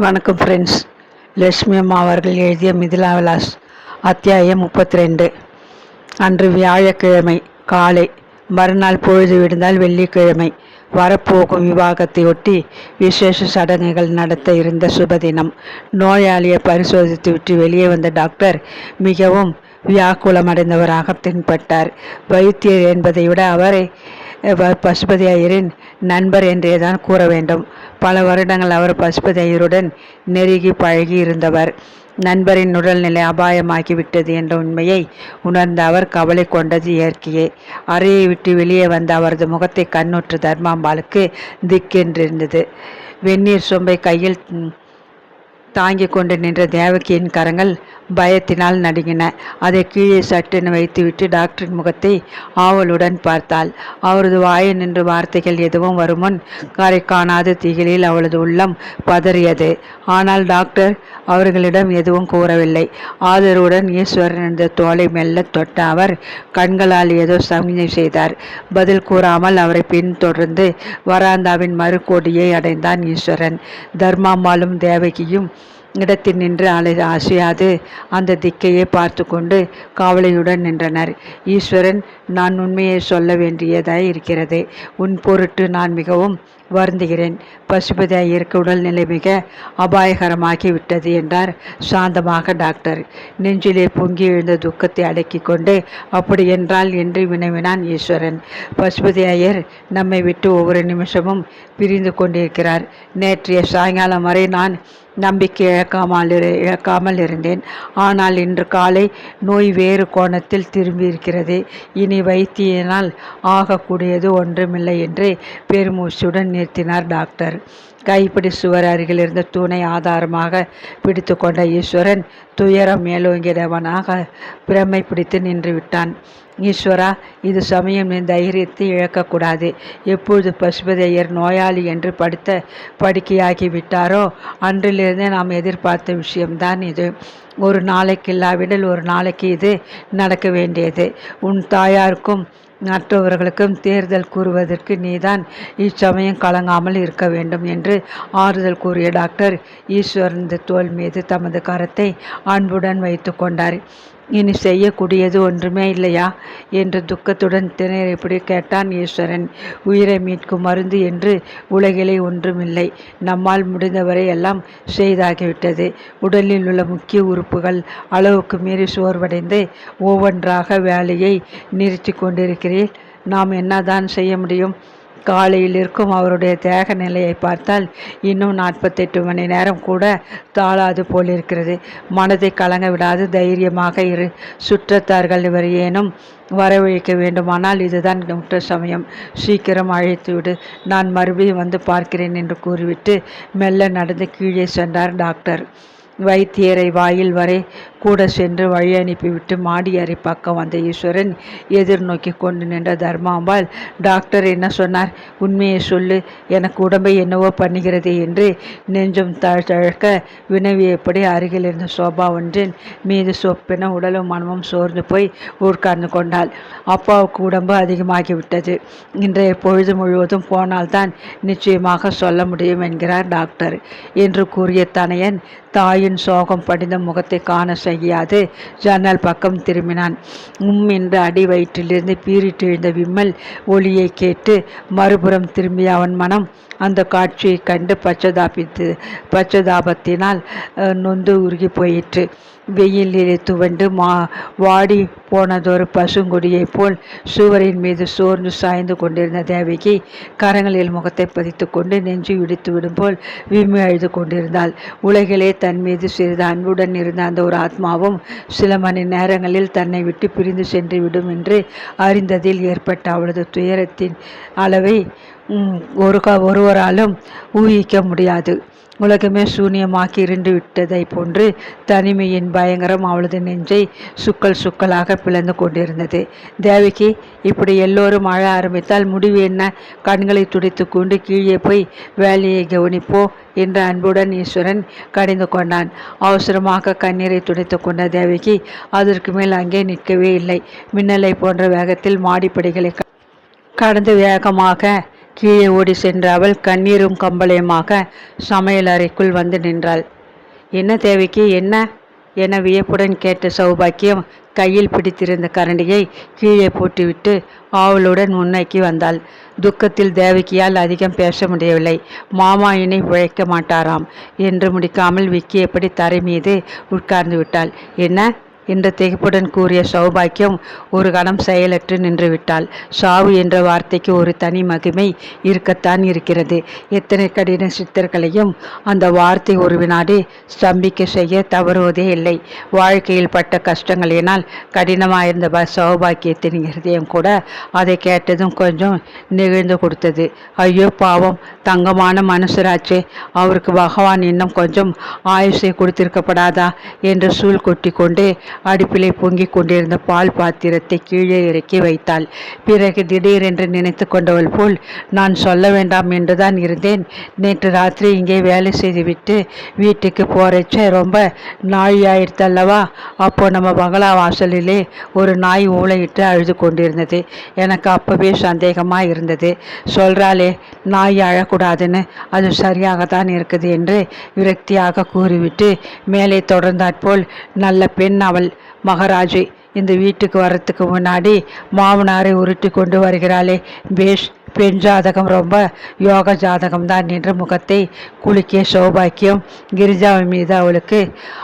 வணக்கம் ஃப்ரெண்ட்ஸ் லட்சுமி அம்மா அவர்கள் எழுதிய மிதிலா விலாஸ் அத்தியாயம் முப்பத்தி ரெண்டு அன்று வியாழக்கிழமை காலை மறுநாள் பொழுது விடுந்தால் வெள்ளிக்கிழமை வரப்போகும் விவாகத்தையொட்டி விசேஷ சடங்குகள் நடத்த இருந்த சுபதினம் நோயாளியை பரிசோதித்துவிட்டு வெளியே வந்த டாக்டர் மிகவும் வியாக்குலமடைந்தவராக தென்பட்டார். வைத்தியர் என்பதை விட அவரை பசுபதி ஐயரின் நண்பர் என்றே தான் கூற வேண்டும். பல வருடங்கள் அவர் பசுபதி ஐயருடன் நெருகி பழகி இருந்தவர். நண்பரின் உடல்நிலை அபாயமாகிவிட்டது என்ற உண்மையை உணர்ந்த அவர் கவலை கொண்டது இயற்கையே. அறையை விட்டு வெளியே வந்த அவரது முகத்தை கண்ணுற்று தர்மாம்பாளுக்கு திக்கென்றிருந்தது வெந்நீர் சொம்பை கையில் தாங்கிக் கொண்டு நின்ற தேவகியின் கரங்கள் பயத்தினால் நடுங்கின. அதை கீழே சட்டென வைத்துவிட்டு டாக்டரின் முகத்தை ஆவலுடன் பார்த்தாள். அவரது வாயில் நின்று வார்த்தைகள் எதுவும் வருமுன் கரை காணாத திகிலில் அவளது உள்ளம் பதறியது. ஆனால் டாக்டர் அவர்களிடம் எதுவும் கூறவில்லை. ஆதரவுடன் ஈஸ்வரன் என்ற தோலை மெல்ல தொட்ட அவர் கண்களால் ஏதோ சமிஞ்சை செய்தார். பதில் கூறாமல் அவரை பின்தொடர்ந்து வராந்தாவின் மறுகோடியை அடைந்தான் ஈஸ்வரன். தர்மாம்மாளும் தேவகியும் இடத்தில் நின்று அலை அசையாது அந்த திக்கையே பார்த்து கொண்டு காவலையுடன் நின்றனர். ஈஸ்வரன் நான் உண்மையை சொல்ல வேண்டியதாய் இருக்கிறது. உன் பொருட்டு நான் மிகவும் வருந்துகிறேன். பசுபதி ஐயருக்கு உடல்நிலை மிக அபாயகரமாகி விட்டது என்றார் சாந்தமாக டாக்டர். நெஞ்சிலே பொங்கி எழுந்த துக்கத்தை அடக்கி கொண்டு அப்படி என்றால் என்று வினவினான் ஈஸ்வரன். பசுபதி ஐயர் நம்மை விட்டு ஒவ்வொரு நிமிஷமும் பிரிந்து கொண்டிருக்கிறார். நேற்றைய சாயங்காலம் வரை நான் நம்பிக்கை இழக்காமல் இரு- இழக்காமல் இருந்தேன். ஆனால் இன்று காலை நோய் வேறு கோணத்தில் திரும்பி இருக்கிறது. இனி வைத்தியனால் ஆகக்கூடியது ஒன்றுமில்லை என்று பெருமூச்சுடன் நிறுத்தினார் டாக்டர். கைப்பிடி சுவர் அருகில் இருந்த தூணை ஆதாரமாக பிடித்து கொண்ட ஈஸ்வரன் துயரம் மேலோங்கியவனாக பிரமை பிடித்து நின்று விட்டான் ஈஸ்வரா இது சமயம் என் தைரியத்தை இழக்கக்கூடாது. எப்பொழுது பசுபதையர் நோயாளி என்று படுத்த படுக்கையாகிவிட்டாரோ அன்றிலிருந்தே நாம் எதிர்பார்த்த விஷயம்தான் இது. ஒரு நாளைக்கு இல்லாவிடல் ஒரு நாளைக்கு இது நடக்க வேண்டியது. உன் தாயாருக்கும் மற்றவர்களுக்கும் தேர்தல் கூறுவதற்கு நீதான் இச்சமயம் கலங்காமல் இருக்க வேண்டும் என்று ஆறுதல் கூறிய டாக்டர் ஈஸ்வரன் தோல் மீது தமது கரத்தை அன்புடன் வைத்து கொண்டார். இனி செய்யக்கூடியது ஒன்றுமே இல்லையா? என்று துக்கத்துடன் திணறிப்படி கேட்டான் ஈஸ்வரன். உயிரை மீட்கும் மருந்து என்று உலகிலே ஒன்றுமில்லை. நம்மால் முடிந்தவரை எல்லாம் செய்தாகிவிட்டது. உடலில் உள்ள முக்கிய உறுப்புகள் அளவுக்கு மீறி சோர்வடைந்து ஒவ்வொன்றாக வேலையை நிறுத்தி கொண்டிருக்கிறேன் நாம் என்னதான் செய்ய முடியும்? காலையில் இருக்கும் அவருடைய தேக நிலையை பார்த்தால் இன்னும் நாற்பத்தெட்டு மணி நேரம் கூட தாளாது போலிருக்கிறது. மனதை கலங்க விடாது தைரியமாக இரு. சுற்றத்தார்கள் இவர் ஏனும் வரவழைக்க வேண்டுமானால் இதுதான் முற்ற சமயம். சீக்கிரம் அழைத்து விடு நான் மறுபடியும் வந்து பார்க்கிறேன் என்று கூறிவிட்டு மெல்ல நடந்து கீழே சென்றார் டாக்டர். வைத்தியரை வாயில் வரை கூட சென்று வழி அனுப்பிவிட்டு மாடி அறை பக்கம் வந்த ஈஸ்வரன் எதிர்நோக்கி கொண்டு நின்ற தர்மாம்பாள் டாக்டர் என்ன சொன்னார்? உண்மையை சொல்லு. எனக்கு உடம்பை என்னவோ பண்ணுகிறது என்று நெஞ்சும் தழ- தழக்க வினவியபடி அருகில் இருந்த சோபா ஒன்றின் மீது சொப்பென உடலும் மனமும் சோர்ந்து போய் உட்கார்ந்து கொண்டாள். அப்பாவுக்கு உடம்பு அதிகமாகிவிட்டது. இன்றைய பொழுது முழுவதும் போனால்தான் நிச்சயமாக சொல்ல முடியும் என்கிறார் டாக்டர். என்று கூறிய தனையன் தாயின் சோகம் படிந்த முகத்தை காண செய்யாது ஜன்னல் பக்கம் திரும்பினான். உம் என்று அடி வயிற்றிலிருந்து பீறிட்டு எழுந்த விம்மல் ஒளியை கேட்டு மறுபுறம் திரும்பிய அவன் மனம் அந்த காட்சியை கண்டு பச்சதாபித்து பச்சதாபத்தினால் நொந்து உருகி போயிற்று. வெயிலிலே துவண்டு மா வாடி போனதொரு பசுங்கொடியைப் போல் சுவரின் மீது சோர்ந்து சாய்ந்து கொண்டிருந்த தேவகி கரங்களில் முகத்தை பதித்து கொண்டு நெஞ்சு இடித்து விடும் போல் விம்மி அழுது கொண்டிருந்தாள். உலகிலே தன் மீது சிறிது அன்புடன் இருந்த அந்த ஒரு ஆத்மாவும் சில மணி நேரங்களில் தன்னை விட்டு பிரிந்து சென்று விடும் என்று அறிந்ததில் ஏற்பட்ட அவளது துயரத்தின் அளவை ஒரு ஒருவராலும் ஊகிக்க முடியாது. உலகமே சூனியமாக்கி இருந்து விட்டதை போன்று தனிமையின் பயங்கரம் அவளது நெஞ்சை சுக்கல் சுக்கலாக பிளந்து கொண்டிருந்தது. தேவகி இப்படி எல்லோரும் அழ ஆரம்பித்தால் முடிவு என்ன? கண்களை துடித்து கொண்டு கீழே போய் வேலையை கவனிப்போ என்ற அன்புடன் ஈஸ்வரன் கடிந்து கொண்டான். அவசரமாக கண்ணீரை துடைத்து கொண்ட தேவகி அதற்கு மேல் அங்கே நிற்கவே இல்லை. மின்னலை போன்ற வேகத்தில் மாடிப்படிகளை கடந்து வேகமாக கீழே ஓடி சென்ற அவள் கண்ணீரும் கம்பளையுமாக சமையல் அறைக்குள் வந்து நின்றாள். என்ன தேவைக்கு என்ன? என வியப்புடன் கேட்ட சௌபாக்கியம் கையில் பிடித்திருந்த கரண்டியை கீழே போட்டுவிட்டு ஆவலுடன் முன்னோக்கி வந்தாள். துக்கத்தில் தேவகியால் அதிகம் பேச முடியவில்லை. மாமா இனி உழைக்க மாட்டாராம் என்று முடிக்காமல் விக்கியபடி தரை மீது உட்கார்ந்து விட்டாள். என்ன? என்று திகைப்புடன் கூறிய சௌபாக்கியம் ஒரு கணம் செயலற்று நின்றுவிட்டாள். சாவு என்ற வார்த்தைக்கு ஒரு தனி மகிமை இருக்கத்தான் இருக்கிறது. எத்தனை கடின சித்தர்களையும் அந்த வார்த்தை ஒரு வினாடி ஸ்தம்பிக்க செய்ய தவறுவதே இல்லை. வாழ்க்கையில் பட்ட கஷ்டங்களினால் கடினமாயிருந்த சௌபாக்கியத்தின் இருதயம் கூட அதை கேட்டதும் கொஞ்சம் நிகழ்ந்து கொடுத்தது. ஐயோ பாவம் தங்கமான மனுஷராச்சே அவருக்கு பகவான் இன்னும் கொஞ்சம் ஆயுஷை கொடுத்திருக்கப்படாதா என்று சூழ் கொட்டி கொண்டே அடுப்பிலே பொங்கிக் கொண்டிருந்த பால் பாத்திரத்தை கீழே இறக்கி வைத்தாள். பிறகு திடீரென்று நினைத்து கொண்டவள் போல் நான் சொல்ல வேண்டாம் என்றுதான் இருந்தேன். நேற்று ராத்திரி இங்கே வேலை செய்துவிட்டு வீட்டுக்கு போறச்ச ரொம்ப நாய் ஆயிடுத்தல்லவா அப்போ நம்ம பங்களா வாசலிலே ஒரு நாய் ஊழையிட்டு அழுது கொண்டிருந்தது. எனக்கு அப்பவே சந்தேகமாக இருந்தது. சொல்றாளே நாய் அழக்கூடாதுன்னு அது சரியாகத்தான் இருக்குது என்று விரக்தியாக கூறிவிட்டு மேலே தொடர்ந்தாற்போல் நல்ல பெண் அவள் மகாராஜி இந்த வீட்டுக்கு வர்றதுக்கு முன்னாடி மாமனாரை உருட்டி கொண்டு வருகிறாளே. பேஷ் பெண் ஜாதகம் ரொம்ப யோக ஜாதகம் தான் முகத்தை குலுக்கிய சௌபாக்கியம் கிரிஜாவின் மீது அவளுக்கு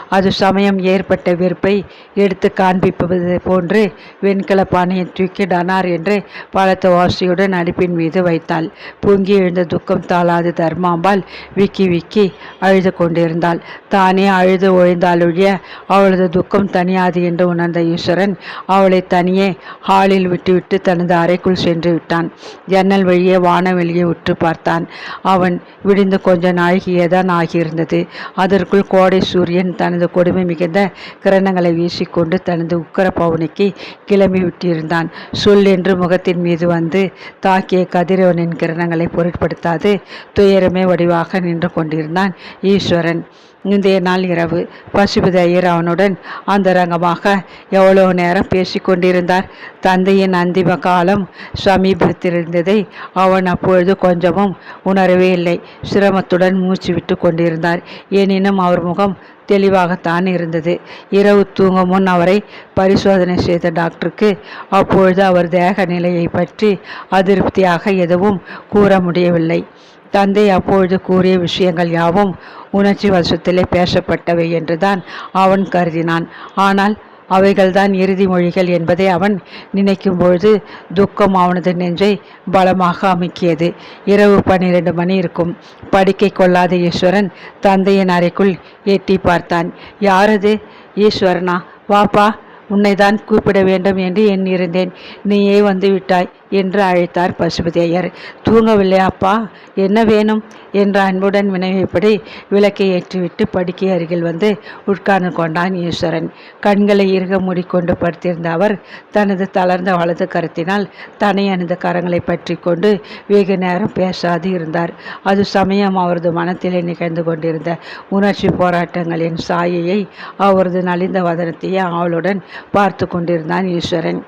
அது சமயம் ஏற்பட்ட வெறுப்பை எடுத்து காண்பிப்பது போன்று வெண்கல பானையை தூக்கி டனார் என்று பலத்த வாசியுடன் அடுப்பின் மீது வைத்தாள். பொங்கி எழுந்த துக்கம் தாளாது தர்மாம்பால் விக்கி விக்கி அழுது கொண்டிருந்தாள். தானே அழுது ஒழிந்தாலொழிய அவளது துக்கம் தனியாது என்று உணர்ந்த ஈஸ்வரன் அவளை தனியே ஹாலில் விட்டுவிட்டு தனது அறைக்குள் சென்று விட்டான். ஜன்னல் ஜன்னல் வழியே வானவெளியை உற்று பார்த்தான். அவன் விடிந்து கொஞ்ச நாழிகையேதான் ஆகியிருந்தது. அதற்குள் கோடை சூரியன் தனது கொடுமை மிகுந்த கிரணங்களை வீசிக்கொண்டு தனது உக்கர பவுனிக்கு கிளம்பி விட்டிருந்தான். சொல் என்று முகத்தின் மீது வந்து தாக்கிய கதிரவனின் கிரணங்களை பொருட்படுத்தாது. துயரமே வடிவாக நின்று கொண்டிருந்தான் ஈஸ்வரன். முந்தைய நாள் இரவு பசுபதி ஐயர் அவனுடன் அந்தரங்கமாக எவ்வளவு நேரம் பேசி கொண்டிருந்தார் தந்தையின் அந்திம காலம் சமீபத்திருந்ததை அவன் அப்பொழுது கொஞ்சமும் உணரவே இல்லை. சிரமத்துடன் மூச்சு விட்டு கொண்டிருந்தார். எனினும் அவர் முகம் தெளிவாகத்தான் இருந்தது. இரவு தூங்கும் முன் அவரை பரிசோதனை செய்த டாக்டருக்கு அப்பொழுது அவர் தேக நிலையை பற்றி அதிருப்தியாக எதுவும் கூற முடியவில்லை. தந்தை அப்பொழுது கூறிய விஷயங்கள் யாவும் உணர்ச்சி வசத்திலே பேசப்பட்டவை என்றுதான் அவன் கருதினான். ஆனால் அவைகள்தான் இறுதி மொழிகள் என்பதை அவன் நினைக்கும் பொழுது துக்கம் அவனது நெஞ்சை பலமாக அமைக்கியது. இரவு பன்னிரண்டு மணி இருக்கும். படிக்கை கொள்ளாத ஈஸ்வரன் தந்தையின் அறைக்குள் எட்டி பார்த்தான். யாரது? ஈஸ்வரனா? வாப்பா உன்னைதான் கூப்பிட வேண்டும் என்று எண்ணியிருந்தேன். நீயே வந்து விட்டாய். என்று அழைத்தார் பசுபதி ஐயர். தூங்கவில்லை அப்பா. என்ன வேணும்? என்ற அன்புடன் வினவியபடி விளக்கை ஏற்றிவிட்டு படுக்கை அருகில் வந்து உட்கார்ந்து கொண்டான் ஈஸ்வரன். கண்களை இறுக மூடிக்கொண்டு படுத்திருந்த அவர் தனது தளர்ந்த வலது கருத்தினால் தனி அணிந்த கரங்களை பற்றி கொண்டு வெகு நேரம் பேசாது இருந்தார். அது சமயம் அவரது மனத்திலே நிகழ்ந்து கொண்டிருந்த உணர்ச்சி போராட்டங்களின் சாயையை அவரது நலிந்த வதனத்தையே ஆவலுடன் பார்த்து கொண்டிருந்தான் ஈஸ்வரன்.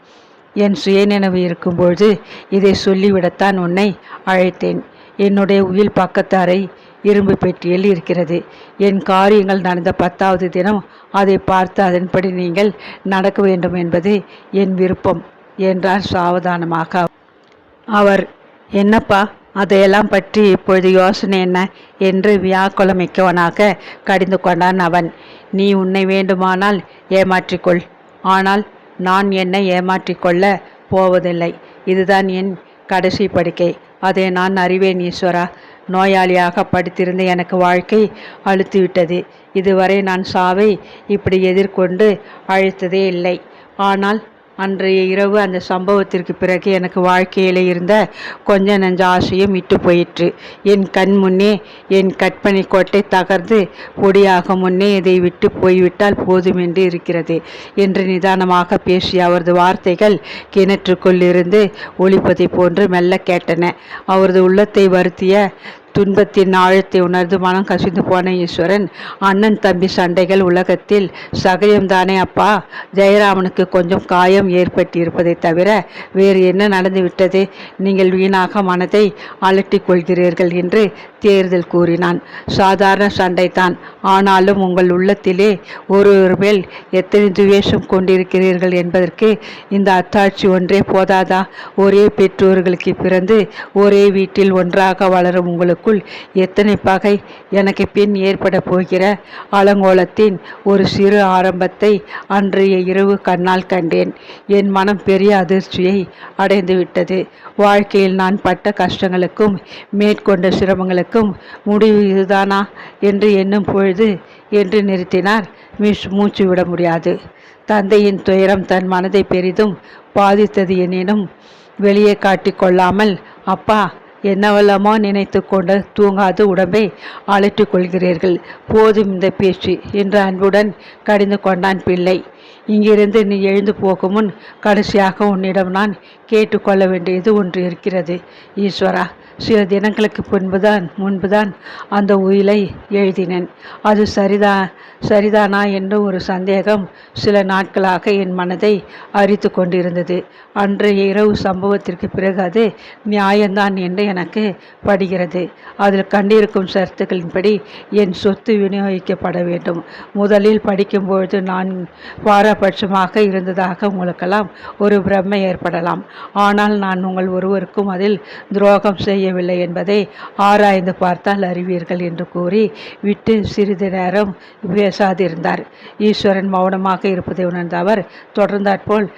என் சுயநினைவு இருக்கும்பொழுது இதை சொல்லிவிடத்தான் உன்னை அழைத்தேன். என்னுடைய உயில் பக்கத்து அறை இரும்பு பெட்டியில் இருக்கிறது. என் காரியங்கள் நடந்த பத்தாவது தினம் அதை பார்த்து அதன்படி நீங்கள் நடக்க வேண்டும் என்பது என் விருப்பம் என்றார் சாவதானமாக. அவர் என்னப்பா அதையெல்லாம் பற்றி இப்பொழுது யோசனை என்ன? என்று வியாக்குலமிக்கவனாக கடிந்து கொண்டான் அவன். நீ உன்னை வேண்டுமானால் ஏமாற்றிக்கொள். ஆனால் நான் என்னை ஏமாற்றிக்கொள்ள போவதில்லை. இதுதான் என் கடைசி படுக்கை. அதை நான் அறிவேன் ஈஸ்வரா. நோயாளியாக படுத்திருந்த எனக்கு வாழ்க்கை அழுத்துவிட்டது. இதுவரை நான் சாவை இப்படி எதிர்கொண்டு அழைத்ததே இல்லை. ஆனால் அன்றைய இரவு அந்த சம்பவத்திற்கு பிறகு எனக்கு வாழ்க்கையில் இருந்த கொஞ்ச நஞ்ச ஆசையும் இட்டு போயிற்று. என் கண் முன்னே என் கற்பனை கோட்டை தகர்ந்து பொடியாக முன்னே இதை விட்டு போய்விட்டால் போதும் என்று இருக்கிறது என்று நிதானமாக பேசிய அவரது வார்த்தைகள் கிணற்றுக்குள் இருந்து ஒழிப்பதை போன்று மெல்ல கேட்டன. அவரது உள்ளத்தை வருத்திய துன்பத்தின் ஆழத்தை உணர்ந்து மனம் கசிந்து போன ஈஸ்வரன் அண்ணன் தம்பி சண்டைகள் உலகத்தில் சகஜம்தானே அப்பா. ஜெயராமனுக்கு கொஞ்சம் காயம் ஏற்பட்டிருப்பதை தவிர வேறு என்ன நடந்துவிட்டது நீங்கள் வீணாக மனதை அலட்டிக் கொள்கிறீர்கள் என்று தேர்தல் கூறினான். சாதாரண சண்டைதான் ஆனாலும் உங்கள் உள்ளத்திலே ஒருவர் மேல் எத்தனை துவேஷம் கொண்டிருக்கிறீர்கள் என்பதற்கு இந்த அத்தாட்சி ஒன்றே போதாதா? ஒரே பெற்றோர்களுக்கு பிறந்து ஒரே வீட்டில் ஒன்றாக வளரும் உங்களுக்கு உங்களுக்குள் எத்தனை பகை எனக்கு பின் ஏற்பட போகிற அலங்கோலத்தின் ஒரு சிறு ஆரம்பத்தை அன்றைய இரவு கண்ணால் கண்டேன். என் மனம் பெரிய அதிர்ச்சியை அடைந்துவிட்டது. வாழ்க்கையில் நான் பட்ட கஷ்டங்களுக்கும் மேற்கொண்ட சிரமங்களுக்கும் முடிவு இதுதானா என்று எண்ணும் பொழுது என்று நிறுத்தினார். மிஸ் மூச்சு விட முடியாது. தந்தையின் துயரம் தன் மனதை பெரிதும் பாதித்தது எனினும் வெளியே காட்டிக்கொள்ளாமல் அப்பா என்னவெல்லாமோ நினைத்து கொண்டு தூங்காத உடம்பை அலட்டிக் கொள்கிறீர்கள். போதும் இந்த பேச்சு. என்று அன்புடன் கடிந்து கொண்டான் பிள்ளை. இங்கிருந்து நீ எழுந்து போகும் முன் கடைசியாக உன்னிடம் நான் கேட்டுக்கொள்ள வேண்டியது ஒன்று இருக்கிறது. ஈஸ்வரா சில தினங்களுக்கு முன்புதான் முன்புதான் அந்த உயிலை எழுதினேன். அது சரிதான் சரிதானா என்ற ஒரு சந்தேகம் சில நாட்களாக என் மனதை அரித்து கொண்டிருந்தது. அன்றைய இரவு சம்பவத்திற்கு பிறகு அது நியாயம்தான் என்று எனக்கு படுகிறது. அதில் கண்டிருக்கும் சரத்துக்களின்படி என் சொத்து விநியோகிக்கப்பட வேண்டும். முதலில் படிக்கும்பொழுது நான் பாரபட்சமாக இருந்ததாக உங்களுக்கெல்லாம் ஒரு பிரம்மை ஏற்படலாம். ஆனால் நான் உங்கள் ஒருவருக்கும் அதில் துரோகம் செய்யவில்லை என்பதை ஆராய்ந்து பார்த்தால் அறிவீர்கள் என்று கூறி விட்டு சிறிது நேரம் பேசாதிருந்தார். ஈஸ்வரன் மௌனமாக இருப்பதை உணர்ந்த அவர் தொடர்ந்தாற்போல்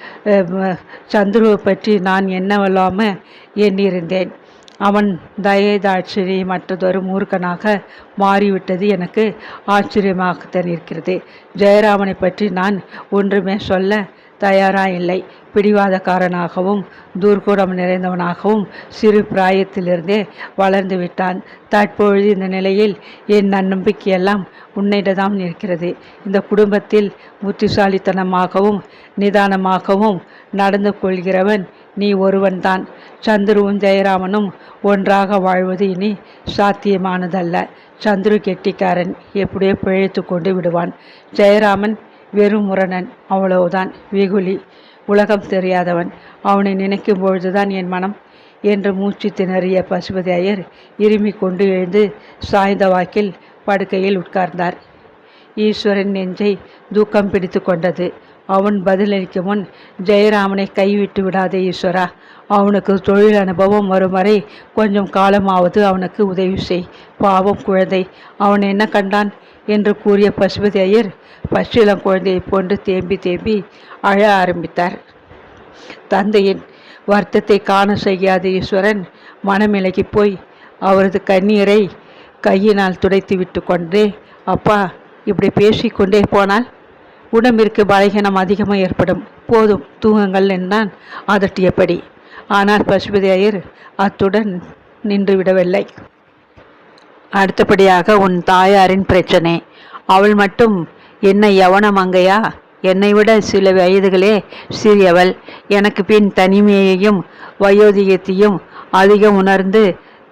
சந்துருவை பற்றி நான் என்னவல்லாம எண்ணியிருந்தேன். அவன் தயதாட்சிரி மற்றதொரு மூர்க்கனாக மாறிவிட்டது எனக்கு ஆச்சரியமாகத்தான் இருக்கிறது ஜெயராமனை பற்றி நான் ஒன்றுமே சொல்ல தயாரா இல்லை பிடிவாதக்காரனாகவும் தூர்கூடம் நிறைந்தவனாகவும் சிறு பிராயத்திலிருந்தே வளர்ந்து விட்டான். தற்பொழுது இந்த நிலையில் என் நம்பிக்கையெல்லாம் உன்னிடதாம் இருக்கிறது இந்த குடும்பத்தில் புத்திசாலித்தனமாகவும் நிதானமாகவும் நடந்து கொள்கிறவன் நீ ஒருவன்தான். சந்துருவும் ஜெயராமனும் ஒன்றாக வாழ்வது இனி சாத்தியமானதல்ல. சந்துரு கெட்டிக்காரன் எப்படியோ பிழைத்து கொண்டு விடுவான். ஜெயராமன் வெறும் முரணன் அவ்வளவுதான். வெகுளி உலகம் தெரியாதவன். அவனை நினைக்கும் பொழுதுதான் என் மனம் என்று மூச்சு திணறிய பசுபதி ஐயர் இருமி கொண்டு எழுந்து சாய்ந்த வாக்கில் படுக்கையில் உட்கார்ந்தார். ஈஸ்வரன் நெஞ்சை தூக்கம் பிடித்து கொண்டது. அவன் பதிலளிக்கும் முன் ஜெயராமனை கைவிட்டு விடாதே ஈஸ்வரா. அவனுக்கு தொழில் அனுபவம் வரும் வரை கொஞ்சம் காலமாவது அவனுக்கு உதவி செய். பாவம் குழந்தை அவன் என்ன கண்டான்? என்று கூறிய பசுபதி ஐயர் பச்சிளம் குழந்தையை போன்று தேம்பி தேம்பி அழ ஆரம்பித்தார். தந்தையின் வருத்தத்தை காண செய்யாத ஈஸ்வரன் மனமிலகி போய் அவரது கண்ணீரை கையினால் துடைத்து விட்டு கொண்டே அப்பா இப்படி பேசிக்கொண்டே போனால் உடம்பிற்கு பலகீனம் அதிகமாக ஏற்படும். போதும் தூங்குங்கள் என்றான். அதட்டியபடி ஆனால் பசுபதி ஐயர் அத்துடன் நின்றுவிடவில்லை அடுத்தபடியாக உன் தாயாரின் பிரச்சனை. அவள் மட்டும் என்ன யவன மங்கையா என்னை விட சில வயதுகளே சிறியவள். எனக்கு பின் தனிமையையும் வயோதிகத்தையும் அதிகம் உணர்ந்து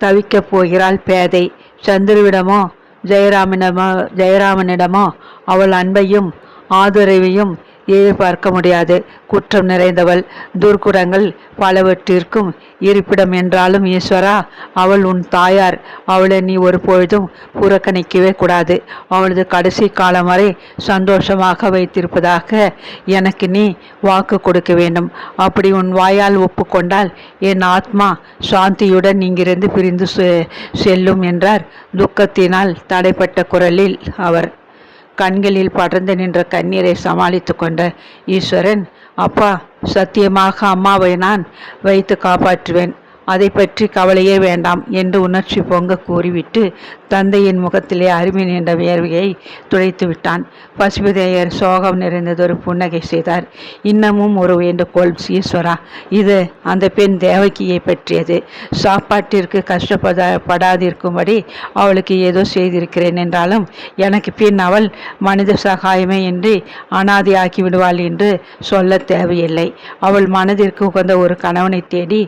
தவிக்கப் போகிறாள் பேதை. சந்திரவிடமோ ஜெயராமனிடமோ ஜெயராமனிடமோ அவள் அன்பையும் ஆதரவையும் எதிர்பார்க்க முடியாது. குற்றம் நிறைந்தவள். துர்க்குடங்கள் பலவற்றிற்கும் இருப்பிடம் என்றாலும் ஈஸ்வரா அவள் உன் தாயார். அவளை நீ ஒரு பொழுதும் புறக்கணிக்கவே கூடாது. அவளது கடைசி காலம் வரை சந்தோஷமாக வைத்திருப்பதாக எனக்கு நீ வாக்கு கொடுக்க வேண்டும். அப்படி உன் வாயால் ஒப்புக்கொண்டால் என் ஆத்மா சாந்தியுடன் இங்கிருந்து பிரிந்து செல்லும் என்றார். துக்கத்தினால் தடைப்பட்ட குரலில் அவர். கண்களில் படர்ந்து நின்ற கண்ணீரை சமாளித்து கொண்ட ஈஸ்வரன் அப்பா சத்தியமாக அம்மாவை நான் வைத்து காப்பாற்றுவேன். அதை பற்றி கவலையே வேண்டாம் என்று உணர்ச்சி பொங்க கூறிவிட்டு தந்தையின் முகத்திலே அருமை என்ற வியர்வையை துடைத்து விட்டான். பசுபதேயர் சோகம் நிறைந்ததொரு புன்னகை செய்தார். இன்னமும் ஒரு வேண்டுகோள் ஈஸ்வரா இது அந்த பெண் தேவகியை பற்றியது. சாப்பாட்டிற்கு கஷ்டப்பட படாதிருக்கும்படி அவளுக்கு ஏதோ செய்திருக்கிறேன் என்றாலும் எனக்கு பின் அவள் மனித சகாயமே இன்றி அனாதையாக்கி விடுவாள் என்று சொல்ல தேவையில்லை. அவள் மனதிற்கு உகந்த ஒரு கணவனை தேடி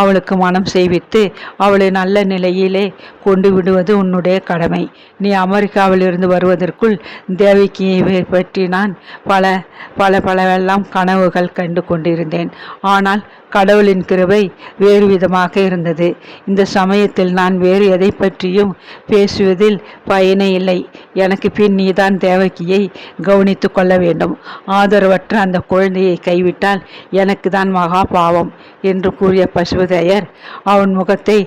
அவளுக்கு மனம் செய்வித்து அவளை நல்ல நிலையிலே கொண்டு விடுவது உன்னுடைய கடமை. நீ அமெரிக்காவில் இருந்து வருவதற்குள் தேவகியை பற்றி நான் பல பல பலவெல்லாம் கனவுகள் கண்டு கொண்டிருந்தேன். ஆனால் கடவுளின் கிருவை வேறு விதமாக இருந்தது. இந்த சமயத்தில் நான் வேறு எதை பற்றியும் பேசுவதில் பயனே இல்லை. எனக்கு பின் நீதான் தேவகியை கவனித்து கொள்ள வேண்டும். ஆதரவற்ற அந்த குழந்தையை கைவிட்டால் எனக்கு தான் மகா பாவம் என்று கூறிய பசுபதையர் அவன் முகத்தை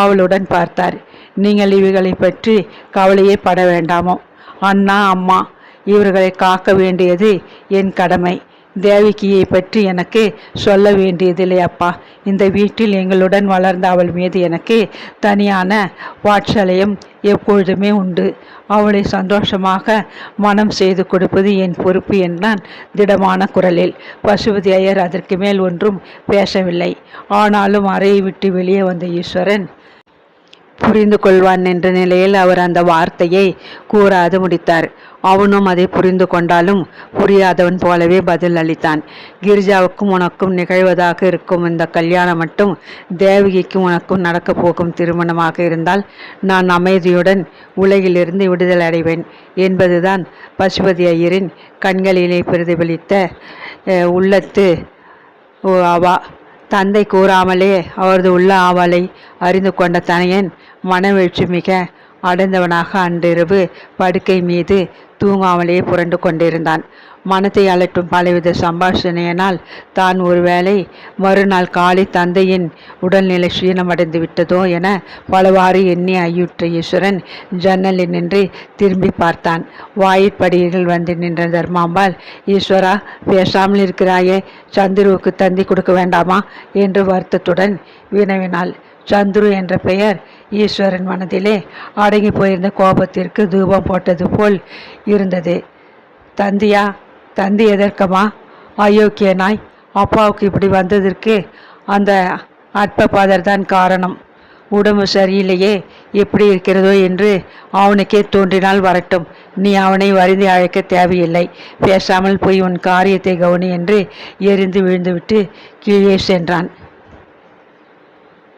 ஆவலுடன் பார்த்தார். நீங்கள் இவைகளை பற்றி கவலையே பட வேண்டாமோ? அண்ணா அம்மா இவர்களை காக்க வேண்டியது என் கடமை. தேவகியை பற்றி எனக்கு சொல்ல வேண்டியதில்லை அப்பா. இந்த வீட்டில் எங்களுடன் வளர்ந்த அவள் மீது எனக்கு தனியான வாட்சலையும் எப்பொழுதுமே உண்டு. அவளை சந்தோஷமாக மனம் செய்து கொடுப்பது என் பொறுப்பு என்றான் திடமான குரலில். பசுபதி ஐயர் அதற்கு மேல் ஒன்றும் பேசவில்லை. ஆனாலும் அறையை விட்டு வெளியே வந்த ஈஸ்வரன் புரிந்து கொள்வான் என்ற நிலையில் அவர் அந்த வார்த்தையை கூறாது முடித்தார். அவனும் அதை புரிந்து கொண்டாலும் புரியாதவன் போலவே பதில் அளித்தான். கிரிஜாவுக்கும் உனக்கும் நிகழ்வதாக இருக்கும் இந்த கல்யாணம் மட்டும் தேவகிக்கும் உனக்கும் நடக்கப் போகும் திருமணமாக இருந்தால் நான் அமைதியுடன் உலகிலிருந்து விடுதலை அடைவேன் என்பதுதான் பசுபதி ஐயரின் கண்களிலே பிரதிபலித்த உள்ளத்து அவா தந்தை கூறாமலே அவரது உள்ள ஆவலை அறிந்து கொண்ட தனையன் மனவெழுச்சி மிக அடைந்தவனாக அன்றிரவு படுக்கை மீது தூங்காமலே புரண்டு கொண்டிருந்தான். மனத்தை அலட்டும் பலவித சம்பாஷணையினால் தான் ஒருவேளை மறுநாள் காலை தந்தையின் உடல்நிலை சீனமடைந்து விட்டதோ என பலவாறு எண்ணி ஐயுற்ற ஈஸ்வரன் ஜன்னலில் நின்று திரும்பி பார்த்தான். வாயிற்படியில் வந்து நின்ற தர்மாம்பாள் ஈஸ்வரா பேசாமல் இருக்கிறாயே சந்துருவுக்கு தந்தி கொடுக்க வேண்டாமா? என்று வருத்தத்துடன் வினவினாள். சந்துரு என்ற பெயர் ஈஸ்வரன் மனதிலே அடங்கி போயிருந்த கோபத்திற்கு தூபம் போட்டது போல் இருந்தது. தந்தியா தந்தி எதற்கமா? அயோக்கிய நாய் அப்பாவுக்கு இப்படி வந்ததற்கு அந்த அற்பபாதர் தான் காரணம். உடம்பு சரியில்லையே எப்படி இருக்கிறதோ என்று அவனுக்கே தோன்றினால் வரட்டும். நீ அவனை வருந்தி அழைக்க தேவையில்லை. பேசாமல் போய் உன் காரியத்தை கவனி என்று எரிந்து விழுந்துவிட்டு கீழே சென்றான்.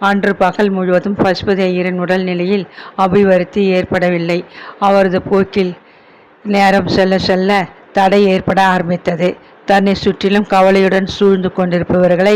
அன்று பகல் முழுவதும் பசுபதி ஐயரின் உடல்நிலையில் அபிவிருத்தி ஏற்படவில்லை. அவரது போக்கில் நேரம் செல்ல செல்ல தடை ஏற்பட ஆரம்பித்தது. தன்னை சுற்றிலும் கவலையுடன் சூழ்ந்து கொண்டிருப்பவர்களை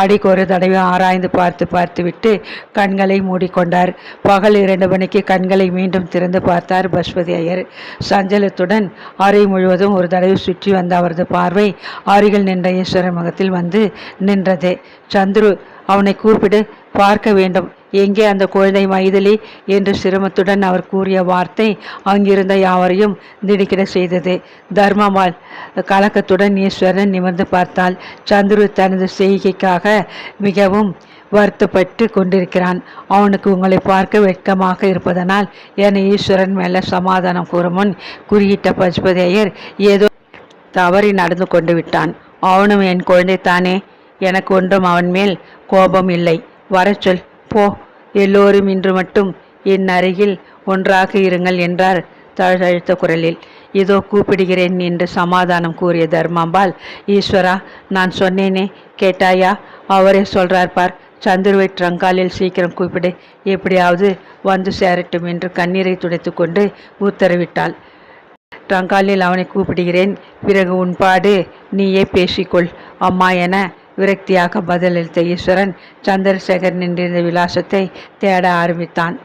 அடிக்கொரு தடவை ஆராய்ந்து பார்த்து பார்த்துவிட்டு கண்களை மூடிக்கொண்டார். பகல் இரண்டு மணிக்கு கண்களை மீண்டும் திறந்து பார்த்தார் பஸ்வதி ஐயர். சஞ்சலத்துடன் அறை முழுவதும் ஒரு தடவை சுற்றி வந்த அவரது பார்வை அருகில் நின்ற ஈஸ்வரன் முகத்தில் வந்து நின்றது. சந்துரு அவனை கூப்பிடு பார்க்க வேண்டும். எங்கே அந்த குழந்தை மைதிலி? என்று சிரமத்துடன் அவர் கூறிய வார்த்தை அங்கிருந்த யாவரையும் திடுக்கிட செய்தது. தர்மமால் கலக்கத்துடன் ஈஸ்வரன் நிமிர்ந்து பார்த்தால் சந்துரு தனது செய்கைக்காக மிகவும் வருத்தப்பட்டு கொண்டிருக்கிறான். அவனுக்கு உங்களை பார்க்க வெட்கமாக இருப்பதனால் என ஈஸ்வரன் மேல சமாதானம் கூறும் முன் குறியிட்ட பசுபதியர் ஏதோ தவறி நடந்து கொண்டு விட்டான். அவனும் என் குழந்தை தானே எனக்கு ஒன்றும் அவன் மேல் கோபம் இல்லை. வரச்சொல் போ எல்லோரும் இன்று மட்டும் என் அருகில் ஒன்றாக இருங்கள் என்றார் தழுத்த குரலில். இதோ கூப்பிடுகிறேன் என்று சமாதானம் கூறிய தர்மாம்பால் ஈஸ்வரா நான் சொன்னேனே கேட்டாயா? அவரே சொல்றார் பார் சந்துருவை ட்ரங்காலில் சீக்கிரம் கூப்பிடு எப்படியாவது வந்து சேரட்டும் என்று கண்ணீரை துடைத்து கொண்டு உத்தரவிட்டாள். ட்ரங்காலில் அவனை கூப்பிடுகிறேன் பிறகு உன்பாடு நீயே பேசிக்கொள் அம்மா என விரக்தியாக பதிலளித்த ஈஸ்வரன் சந்திரசேகர் நின்றிருந்த விலாசத்தை தேட ஆரம்பித்தான்.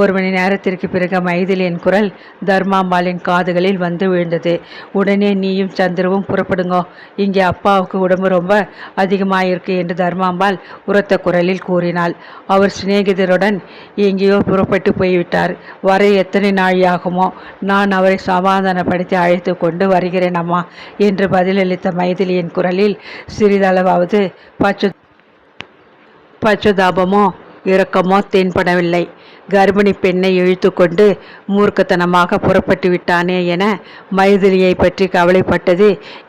ஒரு மணி நேரத்திற்கு பிறகு மைதிலியின் குரல் தர்மாம்பாளின் காதுகளில் வந்து விழுந்தது. உடனே நீயும் சந்திரவும் புறப்படுங்கோ. இங்கே அப்பாவுக்கு உடம்பு ரொம்ப அதிகமாயிருக்கு என்று தர்மாம்பாள் உரத்த குரலில் கூறினாள். அவர் சிநேகிதருடன் எங்கேயோ புறப்பட்டு போய்விட்டார். வர எத்தனை நாழியாகுமோ? நான் அவரை சமாதானப்படுத்தி அழைத்து கொண்டு வருகிறேன் அம்மா என்று பதிலளித்த மைதிலியின் குரலில் சிறிதளவாவது பச்சு பச்சுதாபமோ இரக்கமோ தென்படவில்லை. கர்ப்பிணி பெண்ணை இழுத்து கொண்டு மூர்க்கத்தனமாக புறப்பட்டு விட்டானே என மைதிலியை பற்றி கவலைப்பட்டது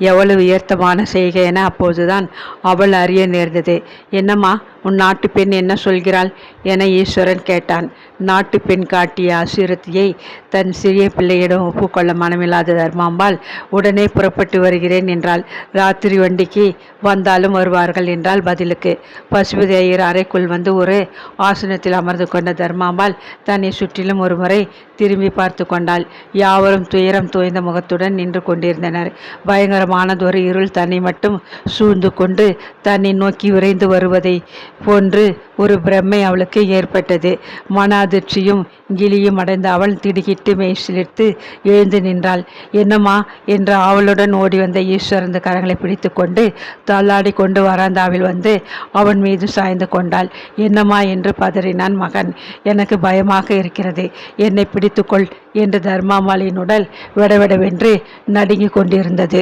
எவ்வளவு உயர்த்தமான செய்கை என அப்போதுதான் அவள் அறிய நேர்ந்தது. என்னம்மா உன் நாட்டு பெண் என்ன சொல்கிறாள் என ஈஸ்வரன் கேட்டான். நாட்டு பெண் காட்டிய அசுரத்தியை தன் சிறிய பிள்ளையிடம் ஒப்புக்கொள்ள மனமில்லாத தர்மாம்பாள் உடனே புறப்பட்டு வருகிறேன் என்றாள். ராத்திரி வண்டிக்கு வந்தாலும் வருவார்கள் என்றால் பதிலுக்கு. பசுபதி ஐயர் அறைக்குள் வந்து ஒரு ஆசனத்தில் அமர்ந்து கொண்ட தர்மாம்பாள் தன்னை சுற்றிலும் ஒரு முறை திரும்பி பார்த்து கொண்டாள். யாவரும் துயரம் தோய்ந்த முகத்துடன் நின்று கொண்டிருந்தனர். பயங்கரமானதொரு இருள் தன்னை மட்டும் சூழ்ந்து கொண்டு தன்னை நோக்கி விரைந்து வருவதை போன்று ஒரு பிரம்மை அவளுக்கு ஏற்பட்டது. மன அதிர்ச்சியும் கிளியும் அடைந்த அவள் திடுக்கிட்டு மெய் எழுந்து நின்றாள். என்னம்மா என்று அவளுடன் ஓடி வந்த ஈஸ்வரந்த கரங்களை பிடித்து கொண்டு தள்ளாடி கொண்டு வராந்தாவில் வந்து அவன் மீது சாய்ந்து கொண்டாள். என்னம்மா என்று பதறினான் மகன். எனக்கு பயமாக இருக்கிறது. என்னை பிடித்துக்கொள் என்று தர்மாமாலின் உடல் விடவிடவென்று நடுங்கிக் கொண்டிருந்தது.